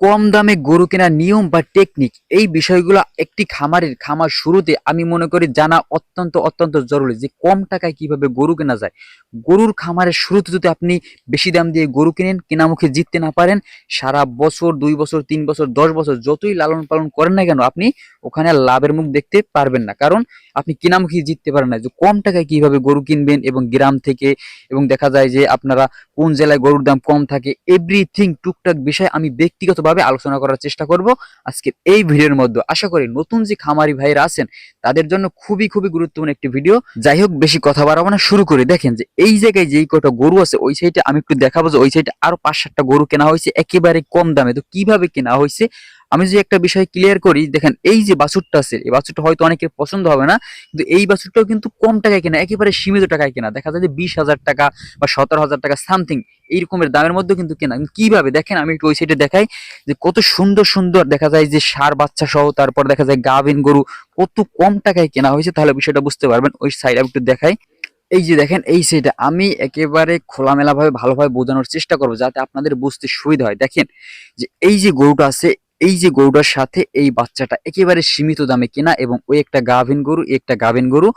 কম দামে গরু কেনার নিয়ম বা টেকনিক এই বিষয়গুলো একটি খামারের খামার শুরুতে আমি মনে করি জানা অত্যন্ত অত্যন্ত জরুরি যে কম টাকায় কীভাবে গরু কেনা যায়। গরুর খামারের শুরুতে যদি আপনি বেশি দাম দিয়ে গরু কিনেন, কেনামুখে জিততে না পারেন, সারা বছর, দুই বছর, তিন বছর, দশ বছর যতই লালন পালন করেন না কেন, আপনি ওখানে লাভের মুখ দেখতে পারবেন না। কারণ আপনি কেনামুখী জিততে পারেন না। যে কম টাকায় কীভাবে গরু কিনবেন এবং গ্রাম থেকে এবং দেখা যায় যে আপনারা কোন জেলায় গরুর দাম কম থাকে এভরিথিং টুকটাক বিষয় আমি ব্যক্তিগতভাবে আলোচনা করার চেষ্টা করব আজকে এই ভিডিওর মধ্যে। আশা করি নতুন যে খামারি ভাইরা আছেন, তাদের জন্য খুবই খুবই গুরুত্বপূর্ণ একটি ভিডিও। যাই হোক, বেশি কথা বাড়াবো না, শুরু করি। দেখেন যে এই জায়গায় যেই কটা গরু আছে, ওই সাইডে আমি একটু দেখাবো যে ওই সাইডে আরও পাঁচ সাতটা গরু কেনা হয়েছে, একেবারে কম দামে। তো কীভাবে কেনা হয়েছে? আমি যদি একটা বিষয় ক্লিয়ার করি, দেখেন এই যে বাছুরটা আছে, এই বাছুরটা হয়তো অনেকের পছন্দ হবে না, কিন্তু এই বাছুরটাও কিন্তু কম টাকায় কেনা, একেবারে সীমিত টাকায় কেনা। দেখা যায় যে বিশ হাজার টাকা বা সতেরো হাজার টাকা সামথিং এই রকমের দামের মধ্যে কিন্তু কেনা। কীভাবে? দেখেন আমি একটু ওই দেখাই যে কত সুন্দর সুন্দর দেখা যায় যে সার বাচ্চা সহ, তারপর দেখা যায় গাভিন গরু কত কম টাকায় কেনা হয়েছে, তাহলে বিষয়টা বুঝতে পারবেন। ওই সাইড আমি একটু দেখাই। এই যে দেখেন, এই সাইডে আমি একেবারে খোলামেলা ভাবে ভালোভাবে বোঝানোর চেষ্টা করব, যাতে আপনাদের বুঝতে সুবিধা হয়। দেখেন যে এই যে গরুটা আছে এই যে গরুটার সাথে এই বাচ্চাটা একেবারে সীমিত দামে কেনা এবং ওই একটা গাভিন গরু একটা গাভিন গরু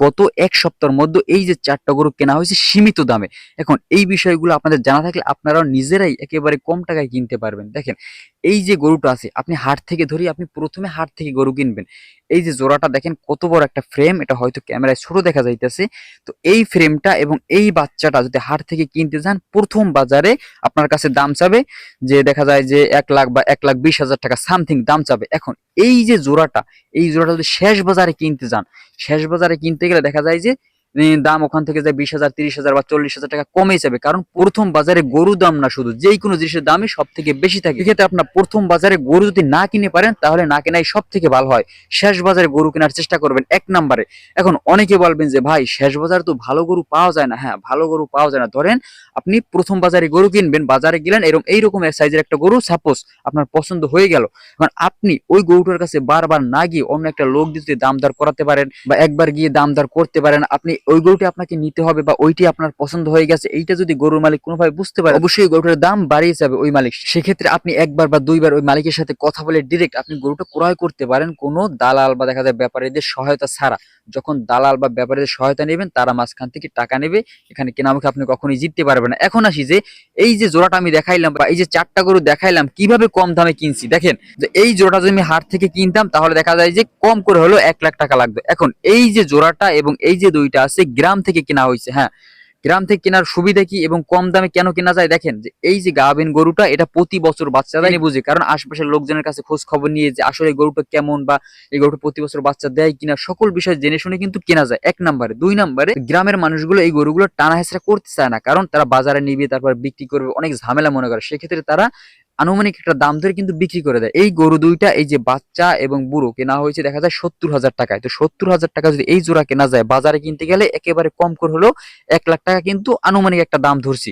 গত এক সপ্তাহের মধ্যে এই যে চারটা গরু কেনা হয়েছে সীমিত দামে। এখন এই বিষয়গুলো আপনাদের জানা থাকলে আপনারাও নিজেরাই একেবারে কম টাকায় কিনতে পারবেন। দেখেন, এই যে গরুটা আছে, আপনি হাট থেকে ধরি আপনি প্রথমে হাট থেকে গরু কিনবেন। এই যে জোড়াটা দেখেন কত বড় একটা ফ্রেম এটা হয়তো ক্যামেরায় ছোট দেখা যাইতেছে। তো এই ফ্রেমটা এবং এই বাচ্চাটা যদি হাট থেকে কিনতে যান প্রথম বাজারে আপনার কাছে দাম চাবে যে দেখা যায় যে এক লাখ বা এক লাখ বিশ হাজার টাকা সামথিং দাম চাবে। এখন এই যে জোড়াটা, এই জোড়াটা যদি শেষ বাজারে কিনতে যান, শেষ বাজারে কিনতে গেলে দেখা যায় যে দাম ওখান থেকে যায় বিশ হাজার, তিরিশ হাজার বা চল্লিশ হাজার টাকা কমে যাবে। কারণ প্রথম বাজারে গরু দাম না শুধু যেই কোনো জিনিসের দামই সব থেকে বেশি থাকে। এক্ষেত্রে আপনার প্রথম বাজারে গরু যদি না কিনে পারেন, তাহলে না কেনাই সব থেকে ভালো হয়। শেষ বাজারে গরু কেনার চেষ্টা করবেন এক নম্বরে। এখন অনেকে বলবেন যে, ভাই, শেষ বাজারে তো ভালো গরু পাওয়া যায় না। হ্যাঁ ভালো গরু পাওয়া যায় না। ধরেন আপনি প্রথম বাজারে গরু কিনবেন, বাজারে গেলেন এরকম এইরকম এক সাইজের একটা গরু সাপোজ আপনার পছন্দ হয়ে গেল। এখন আপনি ওই গরুটার কাছে বারবার না গিয়ে অন্য একটা লোক দিতে দাম দর করাতে পারেন বা একবার গিয়ে দাম দর করতে পারেন, আপনি ওই গরুটি আপনাকে নিতে হবে বা ওইটি আপনার পছন্দ হয়ে গেছে, এইটা যদি গরুর মালিক কোনোভাবে বুঝতে পারে, অবশ্যই গরুটার দাম বাড়িয়ে যাবে ওই মালিক। সেক্ষেত্রে আপনি একবার বা দুইবার ওই মালিকের সাথে কথা বলে ডিরেক্ট আপনি গরুটা ক্রয় করতে পারেন কোনো দালাল বা দেখা যায় ব্যাপারীদের সহায়তা ছাড়া। যখন দালাল বা ব্যাপারীদের সহায়তা নেবেন, তারা মাঝখান থেকে টাকা নেবে, এখানে কেনামুখে আপনি কখনোই জিততে পারবেন না। এখন আসি যে, এই যে জোড়াটা আমি দেখাইলাম বা এই যে চারটা গরু দেখাইলাম, কীভাবে কম দামে কিনছি? দেখেন, যে এই জোড়াটা যদি আমি হাট থেকে কিনতাম, তাহলে দেখা যায় যে কম করে হলো এক লাখ টাকা লাগবে। এখন এই যে জোড়াটা এবং এই যে দুইটা আছে গ্রাম থেকে কেনা হয়েছে হ্যাঁ। গ্রাম থেকে কেনার সুবিধা কি এবং কম দামে কেন কেনা যায়? দেখেন যে এই যে গাভিন গরুটা এটা প্রতি বছর বাচ্চা দেয়। বুঝে কারণ আশপাশের লোকজনের কাছে খোঁজ খবর নিয়ে যে আসলে গরুটা কেমন বা এই গরুটা প্রতি বছর বাচ্চা দেয় কিনা সকল বিষয় জেনে শুনে কিন্তু কেনা যায়। এক নম্বরে। দুই নম্বরে গ্রামের মানুষগুলো এই গরুগুলো টানা হেঁচড়া করতে চায় না কারণ তারা বাজারে নিবে তারপর বিক্রি করবে অনেক ঝামেলা মনে করে। সেক্ষেত্রে তারা আনুমানিক একটা দাম ধরে কিন্তু বিক্রি করে দেয়। এই গরু দুইটা, এই যে বাচ্চা এবং বুড়ো কেনা হয়েছে দেখা যায় সত্তর হাজার টাকায়। তো সত্তর হাজার টাকা যদি এই জোড়া কেনা যায়, বাজারে কিনতে গেলে একেবারে কম করে হলেও এক লাখ টাকা কিন্তু আনুমানিক একটা দাম ধরছি।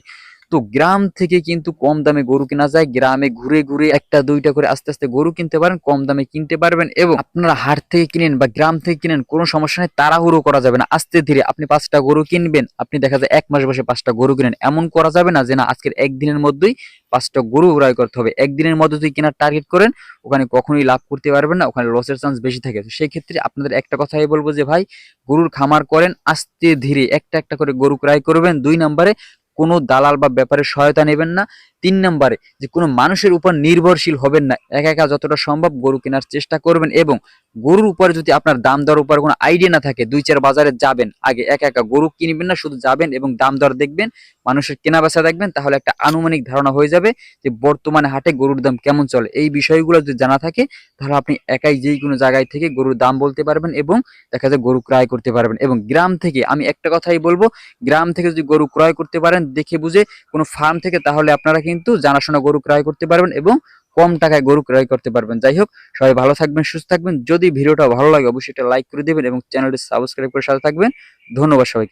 তো গ্রাম থেকে কিন্তু কম দামে গরু কেনা যায়। গ্রামে ঘুরে ঘুরে একটা, দুইটা করে আস্তে আস্তে গরু কিনতে পারেন, কম দামে কিনতে পারবেন এবং আপনারা হাট থেকে কিনেন বা গ্রাম থেকে কিনেন, কোনো সমস্যা নেই, তাড়াহুড়ো করা যাবে না। আস্তে ধীরে আপনি পাঁচটা গরু কিনবেন, আপনি দেখা যায় এক মাস বসে পাঁচটা গরু কিনেন। এমন করা যাবে না যে না, আজকের একদিনের মধ্যেই পাঁচটা গরু ক্রয় করতে হবে। একদিনের মধ্যে যদি কেনার টার্গেট করেন, ওখানে কখনোই লাভ করতে পারবেন না, ওখানে লসের চান্স বেশি থাকে। তো সেই ক্ষেত্রে আপনাদের একটা কথাই বলব যে, ভাই, গরুর খামার করেন, আস্তে ধীরে একটা একটা করে গরু ক্রয় করবেন। দুই নম্বরে কোনো দালাল বা ব্যাপারে সহায়তা নেবেন না। তিন নম্বরে যে কোনো মানুষের উপর নির্ভরশীল হবেন না। একা একা যতটা সম্ভব গরু কেনার চেষ্টা করবেন এবং গরুর উপরে যদি আপনার দাম দর উপর কোনো আইডিয়া না থাকে, দুই চার বাজারে যাবেন, আগে একা একা গরু কিনবেন না, শুধু যাবেন এবং দাম দর দেখবেন, মানুষের কেনা বেচা দেখবেন, তাহলে একটা আনুমানিক ধারণা হয়ে যাবে যে বর্তমানে হাটে গরুর দাম কেমন চলে। এই বিষয়গুলো যদি জানা থাকে, তাহলে আপনি একাই যেই কোনো জায়গায় থেকে গরুর দাম বলতে পারবেন এবং দেখা যায় গরু ক্রয় করতে পারবেন। এবং গ্রাম থেকে আমি একটা কথাই বলব, গ্রাম থেকে যদি গরু ক্রয় করতে পারেন, দেখে বুঝে কোনো ফার্ম থেকে, তাহলে আপনারা কিন্তু জানাশোনা গরু ক্রয় করতে পারবেন এবং কম টাকায় গরু ক্রয় করতে পারবেন। যাই হোক, সবাই ভালো থাকবেন, সুস্থ থাকবেন। যদি ভিডিওটা ভালো লাগে, অবশ্যই এটা লাইক করে দেবেন এবং চ্যানেলটি সাবস্ক্রাইব করে সাথে থাকবেন। ধন্যবাদ সবাই